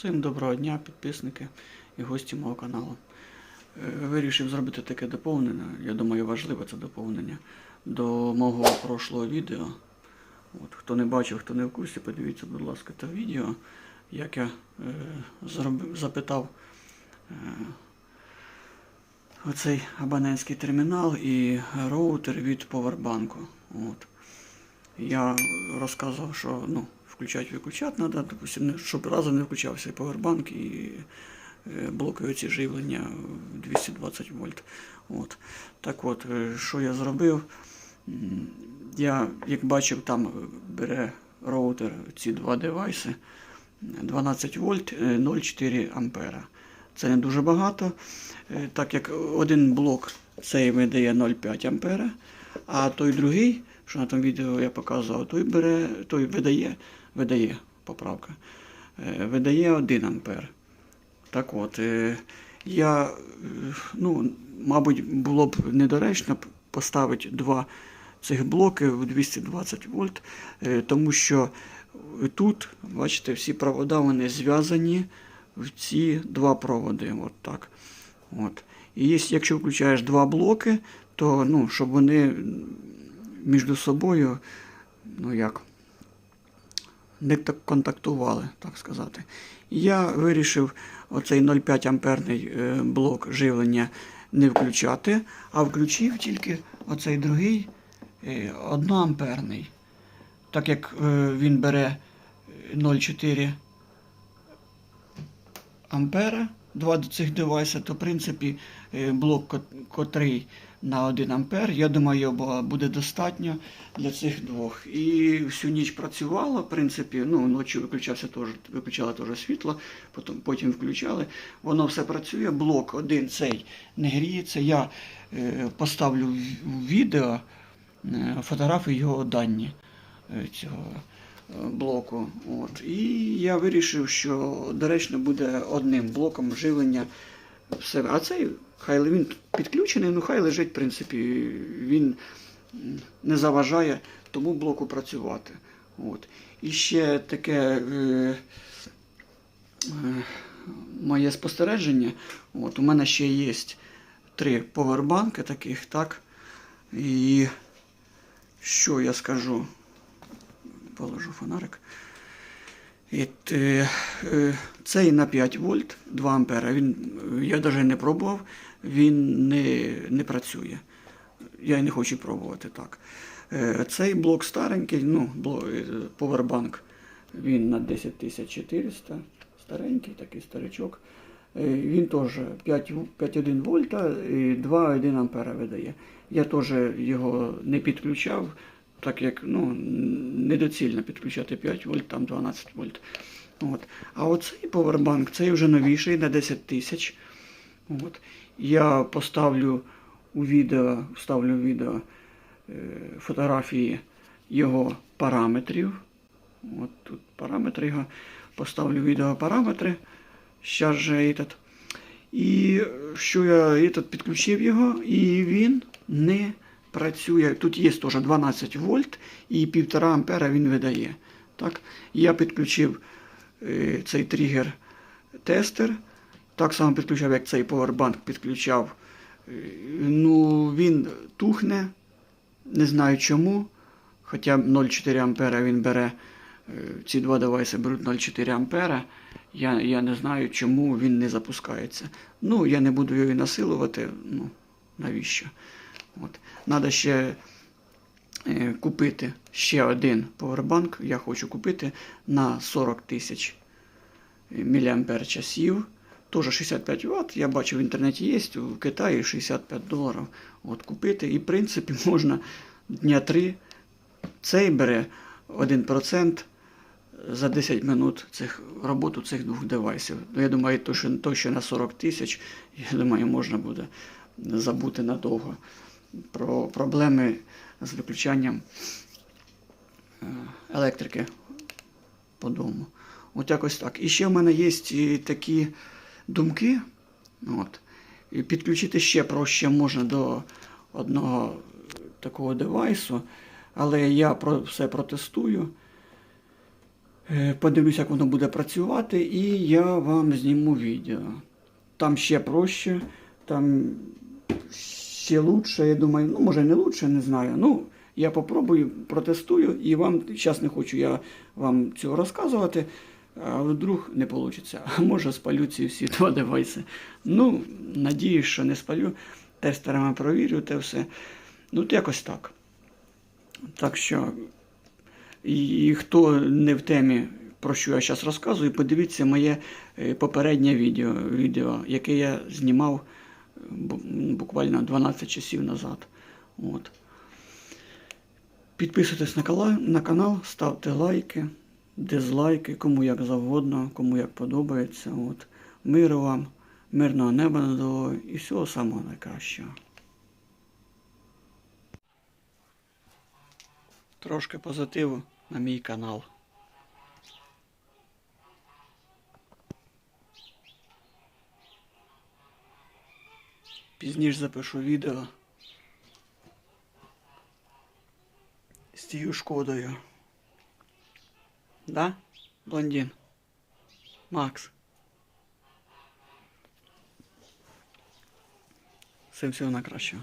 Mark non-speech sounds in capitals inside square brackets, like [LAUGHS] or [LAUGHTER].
Всім доброго дня, підписники і гості мого каналу. Е, Вирішив зробити таке доповнення, я думаю, важливе це доповнення до мого прошлого відео. От, хто не бачив, хто не в курсі, подивіться, будь ласка, те відео, як я е, зробив, запитав е, оцей абонентський термінал і роутер від повербанку. От. Я розказував, що ну, включати виключати треба, допустим, щоб разом не включався і повербанк, і е, блоки оці живлення 220 вольт. От. Так от, що я зробив? Я, як бачив, там е, бере роутер ці два девайси 12 вольт е, 0,4 ампера. Це не дуже багато, е, так як один блок цей видає 0,5 ампера, а той другий, що на тому відео я показував, той бере, той видає, видає, поправка, е, видає 1 ампер. Так от, е, я, е, ну, мабуть, було б недоречно поставити два цих блоки в 220 вольт, тому що тут, бачите, всі провода вони зв'язані в ці два проводи. От так. От. І якщо включаєш два блоки, то ну, щоб вони між собою, ну як, не так контактували, так сказати. Я вирішив оцей 0,5 амперний е, блок живлення не включати, а включив тільки оцей другий е, 1 амперний. Так як е, він бере е, 0,4 ампера, два цих девайса, то в принципі е, блок, котрий на 1 ампер, я думаю, буде достатньо для цих двох. І всю ніч працювало, в принципі, ну, ночі виключався теж, виключали теж світло, потім, потім включали. Воно все працює. Блок один цей не гріється. Я е, поставлю в- відео е, фотографії його дані е, цього блоку. От. І я вирішив, що доречно буде одним блоком живлення все. А цей хай він підключений, ну хай лежить, в принципі, він не заважає тому блоку працювати. От. І ще таке е, е, моє спостереження. От, у мене ще є три повербанки таких, так? І що я скажу? Положу фонарик. І, е, е, цей на 5 вольт, 2 ампера. Він, я навіть не пробував, він не, не працює. Я не хочу пробувати так. Е, цей блок старенький, ну, повербанк, він на 10400, старенький, такий старичок. Він теж 5,1 вольта і 2,1 ампера видає. Я теж його не підключав, так як ну, недоцільно підключати 5 вольт, там 12 вольт. От. А оцей повербанк, цей вже новіший на 10 тисяч. Я поставлю у відео, вставлю в відео е, фотографії його параметрів. От тут параметри його. Поставлю відео параметри. Щас же этот. І що я этот, підключив його, і він не працює. Тут є теж 12 вольт і 1,5 ампера він видає. Так? Я підключив е, цей тригер тестер. Так само підключав, як цей повербанк підключав. Е, Ну, він тухне, не знаю чому. Хоча 0,4 ампера він бере, е, ці два девайси беруть 0,4 ампера. Я, я не знаю, чому він не запускається. Ну, я не буду його насилувати. Ну, навіщо? От. Надо ще е, купити ще один повербанк. Я хочу купити на 40 тисяч мАч часів. Теж 65 Вт. Я бачу в інтернеті є, в Китаї 65 доларів. От купити. І в принципі [LAUGHS] можна дня 3. Цей бере 1% за 10 минут цих роботу цих двох девайсів. Ну, я думаю, то, що, то, що на 40 тисяч, я думаю, можна буде забути надовго про проблеми з виключанням е, електрики по дому. От якось так. І ще в мене є такі думки. От. І підключити ще проще можна до одного такого девайсу, але я про все протестую. Е, Подивлюсь, як воно буде працювати, і я вам зніму відео. Там ще проще, там ще лучше, я думаю, ну може не лучше, не знаю. Ну, я попробую, протестую і вам зараз не хочу я вам цього розказувати, а вдруг не вийде. [LAUGHS] А може спалю ці всі два девайси. Ну, надіюсь, що не спалю. Тестерами провірю те все. Ну, от якось так. Так що, і хто не в темі, про що я зараз розказую, подивіться моє е, попереднє відео, відео яке я знімав буквально 12 часів назад. От. Підписуйтесь на канал, на канал, ставте лайки, дизлайки, кому як завгодно, кому як подобається. От. Миру вам, мирного неба над головою і всього самого найкращого. Трошки позитиву на мій канал. Пізніше запишу відео з тією шкодою. Да? Блондин? Макс. Всім всього найкращого.